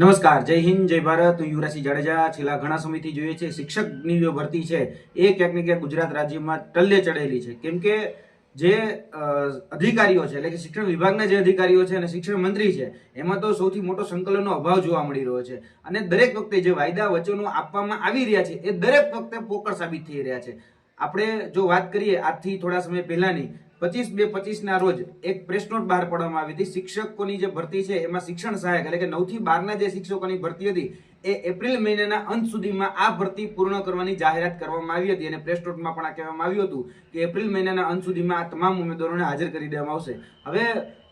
નમસ્કાર, જય હિન્દ, જય ભારત. હું યુવરાજસિંહ જાડેજા. છેલ્લા ઘણા સમયથી જોઈએ છે, શિક્ષકની જે ભરતી છે, એ ક્યાંક ને ક્યાંક ગુજરાત રાજ્યમાં ટલ્લે ચડેલી છે. કેમ કે જે અધિકારીઓ છે, એટલે કે શિક્ષણ વિભાગના જે અધિકારીઓ છે અને શિક્ષણ મંત્રી છે, એમાં તો સૌથી મોટો સંકલનનો અભાવ જોવા મળી રહ્યો છે. અને દરેક વખતે જે વાયદા વચનો આપવામાં આવી રહ્યા છે, એ દરેક વખતે પોકળ સાબિત થઈ રહ્યા છે. આપણે જો વાત કરીએ, આજથી થોડા સમય પહેલાની પચીસ બે પચીસ ના રોજ એક પ્રેસ નોટ બહાર પાડવામાં આવી હતી. શિક્ષકોની જે ભરતી છે, એમાં શિક્ષણ સહાયક એટલે કે નવથી બાર ના જે શિક્ષકોની ભરતી હતી, એ એપ્રિલ મહિનાના અંત સુધીમાં આ ભરતી પૂર્ણ કરવાની જાહેરાત કરવામાં આવી હતી. અને પ્રેસ નોટમાં પણ આ કહેવામાં આવ્યું હતું કે એપ્રિલ મહિનાના અંત સુધીમાં આ તમામ ઉમેદવારોને હાજર કરી દેવામાં આવશે. હવે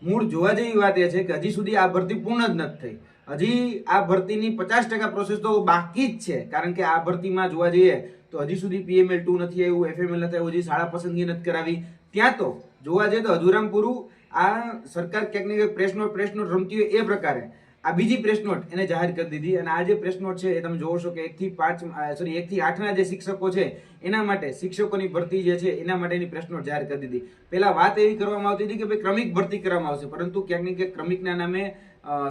મૂળ જોવા જેવી વાત એ છે કે હજી સુધી આ ભરતી પૂર્ણ જ નથી થઈ. હજી આ ભરતીની પચાસ ટકા પ્રોસેસ તો બાકી જ છે. કારણ કે આ ભરતીમાં જોવા જઈએ તો હજી સુધી પીએમએલ ટુ નથી આવ્યું એફએમએલ નથી આવ્યું, હજી શાળા પસંદગી નથી કરાવી. ત્યાં તો જોવા જઈએ તો અધૂરામ પૂરું, આ સરકાર ક્યાંક ને ક્યાંક પ્રેસ નોટ પ્રેસ નોટ રમતી હોય એ પ્રકારે. આ બીજી પ્રેસ નોટ એને જાહેર કરી દીધી અને આ જે પ્રેસ નોટ છે એ તમે જોવો છો કે એકથી પાંચ સોરી એકથી આઠના જે શિક્ષકો છે, એના માટે શિક્ષકોની ભરતી જે છે એના માટેની પ્રેસ નોટ જાહેર કરી દીધી. પહેલાં વાત એવી કરવામાં આવતી હતી કે ભાઈ ક્રમિક ભરતી કરવામાં આવશે, પરંતુ ક્યાંક ને ક્યાંક ક્રમિકના નામે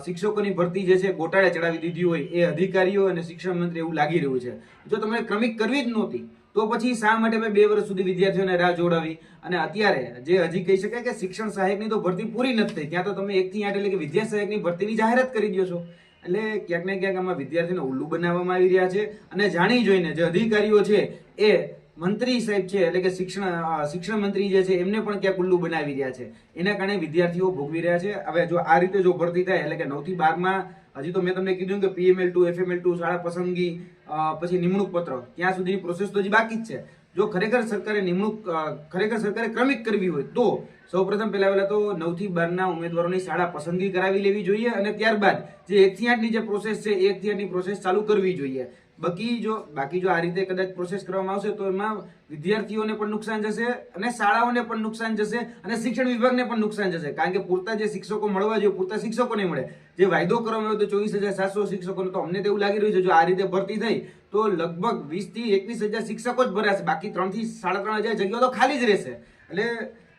શિક્ષકોની ભરતી જે છે ગોટાળે ચડાવી દીધી હોય એ અધિકારીઓ અને શિક્ષણ મંત્રી એવું લાગી રહ્યું છે. જો તમે ક્રમિક કરવી જ નહોતી તો પછી શા માટે મેં બે વર્ષ સુધી વિદ્યાર્થીઓને રાહ જોડાવી? અને અત્યારે જે હજી કહી શકાય કે શિક્ષણ સહાયકની તો ભરતી પૂરી નથી થઈ. ત્યાં તો તમે એક થી આઠ એટલે કે વિદ્યા સહાયકની ભરતીની જાહેરાત કરી દો છો. એટલે ક્યાંક ને ક્યાંક આમાં વિદ્યાર્થીને ઉલ્લુ બનાવવામાં આવી રહ્યા છે. અને જાણી જોઈને જે અધિકારીઓ છે એ મંત્રી સાહેબ છે, એટલે કે શિક્ષણ શિક્ષણ મંત્રી જે છે, એમને પણ ક્યાંક ઉલ્લુ બનાવી રહ્યા છે. એના કારણે વિદ્યાર્થીઓ ભોગવી રહ્યા છે. હવે જો આ રીતે જો ભરતી થાય, એટલે કે નવથી બારમાં હજી તો મેં તમને કીધું કે પીએમએલ ટુ એફએમએલ ટુ શાળા પસંદગી પછી નિમણૂક પત્ર. ત્યાં સુધીની પ્રોસેસ તો હજી બાકી જ છે. જો ખરેખર સરકારે નિમણૂક ખરેખર સરકારે ક્રમિક કરવી હોય, તો સૌપ્રથમ પહેલા પહેલા તો નવથી બારના ઉમેદવારોની શાળા પસંદગી કરાવી લેવી જોઈએ અને ત્યારબાદ જે એકથી આઠની જે પ્રોસેસ છે એકથી આઠની પ્રોસેસ ચાલુ કરવી જોઈએ. બાકી જો બાકી જો આ રીતે કદાચ પ્રોસેસ કરવામાં આવશે, તો એમાં વિદ્યાર્થીઓને પણ નુકસાન જશે અને શાળાઓને પણ નુકસાન જશે અને શિક્ષણ વિભાગને પણ નુકસાન જશે. કારણ કે પૂરતા જે શિક્ષકો મળવા જોઈએ, પૂરતા શિક્ષકો નહીં મળે. જે વાયદો કરવામાં આવ્યો તો ચોવીસ હજાર સાતસો શિક્ષકોનો તો અમને તો એવું લાગી રહ્યું છે, જો આ રીતે ભરતી થઈ, તો લગભગ વીસથી એકવીસ હજાર શિક્ષકો જ ભરાશે. બાકી ત્રણથી સાડા ત્રણ હજાર જગ્યાઓ તો ખાલી જ રહેશે. એટલે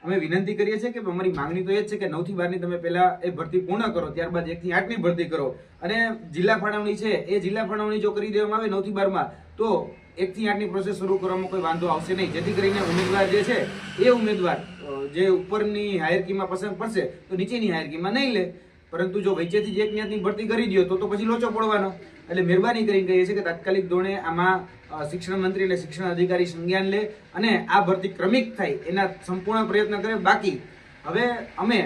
અમે વિનંતી કરીએ છીએ કે અમારી માંગણી તો એ જ છે કે નવથી બારની તમે પહેલા એ ભરતી પૂર્ણ કરો, ત્યારબાદ એક થી આઠની ભરતી કરો. અને જિલ્લા ફાળવણી છે, એ જિલ્લા ફાળવણી જો કરી દેવામાં આવે નવથી બારમાં, તો એક થી આઠની પ્રોસેસ શરૂ કરવામાં કોઈ વાંધો આવશે નહીં. જેથી કરીને ઉમેદવાર જે છે, એ ઉમેદવાર જે ઉપરની હાયરકીમાં પસંદ પડશે, તો નીચેની હાયરકીમાં નહીં લે. પરંતુ જો વચ્ચેથી જ એક નિયતની ભરતી કરી દો તો પછી લોચો પડવાનો. એટલે મહેરબાની કરીને કહીએ છીએ કે તાત્કાલિક ધોરણે આમાં શિક્ષણ મંત્રી અને શિક્ષણ અધિકારી સંજ્ઞાન લે અને આ ભરતી ક્રમિક થાય એના સંપૂર્ણ પ્રયત્ન કરે. બાકી, હવે અમે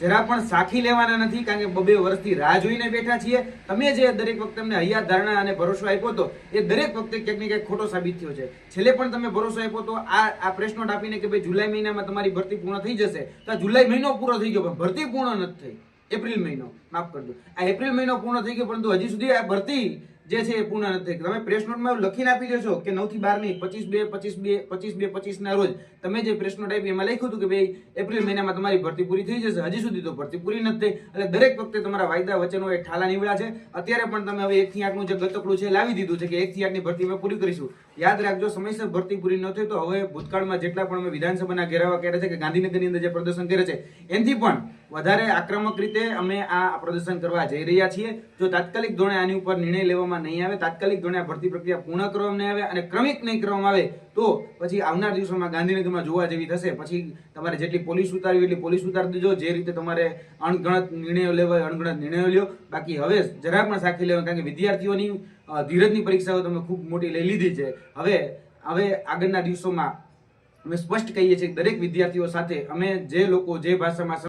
જરા પણ સાખી લેવાના નથી, કારણ કે બબે વર્ષથી રાહ જોઈને બેઠા છીએ. તમે જે દરેક વખતે અમને હૈયા ધારણા અને ભરોસો આપ્યો હતો એ દરેક વખતે ક્યાંક ને ક્યાંક ખોટો સાબિત થયો છે. છેલ્લે પણ તમે ભરોસો આપ્યો તો, આ આ પ્રેસ આપીને કે ભાઈ જુલાઈ મહિનામાં તમારી ભરતી પૂર્ણ થઈ જશે. તો જુલાઈ મહિનો પૂરો થઈ ગયો, પણ ભરતી પૂર્ણ નથી થઈ. એપ્રિલ મહિનો, માફ કરજો. આ એપ્રિલ મહિનો પૂર્ણ થઈ ગયો, પરંતુ હજી સુધી આ ભરતી જે છે એ પૂર્ણ નથી તમે પ્રેસ નોટમાં લખીને આપી દો કે નવથી બારની પચીસ બે પચીસ બે પચીસ બે, પચીસ ના રોજ. તમે જે પ્રેસ નોટ આપી એમાં લખ્યું હતું કે ભાઈ, એપ્રિલ મહિનામાં તમારી ભરતી પૂરી થઈ જશે. હજી સુધી તો ભરતી પૂરી નથી થઈ. એટલે દરેક વખતે તમારા વાયદા વચનો એ ઠાલા નીવડ્યા છે. અત્યારે પણ તમે હવે એક થી આઠ જે ગતકડું છે લાવી દીધું છે કે એક થી આઠ ભરતી અમે પૂરી કરીશું. યાદ રાખજો, સમયસર ભરતી પૂરી ન થઈ તો હવે ભૂતકાળમાં જેટલા પણ અમે વિધાનસભાના ઘેરાવા કર્યા છે કે ગાંધીનગરની અંદર જે પ્રદર્શન કરે છે, એનાથી પણ વધારે આક્રમક રીતે અમે આ પ્રદર્શન કરવા જઈ રહ્યા છીએ. જો તાત્કાલિક ધોરણે આની ઉપર નિર્ણય લેવામાં નહીં આવે, તાત્કાલિક ધોરણે ભરતી પ્રક્રિયા પૂર્ણ કરવામાં નહીં આવે અને ક્રમિક નહીં કરવામાં આવે, તો પછી આવનાર દિવસોમાં ગાંધીનગરમાં જોવા જેવી થશે. પછી તમારે જેટલી પોલીસ ઉતારવી એટલી પોલીસ ઉતારી દેજો. જે રીતે તમારે અણગણત નિર્ણયો લેવા અણગણત નિર્ણયો લ્યો. બાકી હવે જરા પણ સાખી લેવા કારણ કે વિદ્યાર્થીઓની ધીરજની પરીક્ષાઓ તમે ખૂબ મોટી લઈ લીધી છે. હવે હવે આગળના દિવસોમાં અમે સ્પષ્ટ કહીએ છીએ દરેક વિદ્યાર્થીઓ સાથે અમે જે લોકો જે ભાષામાં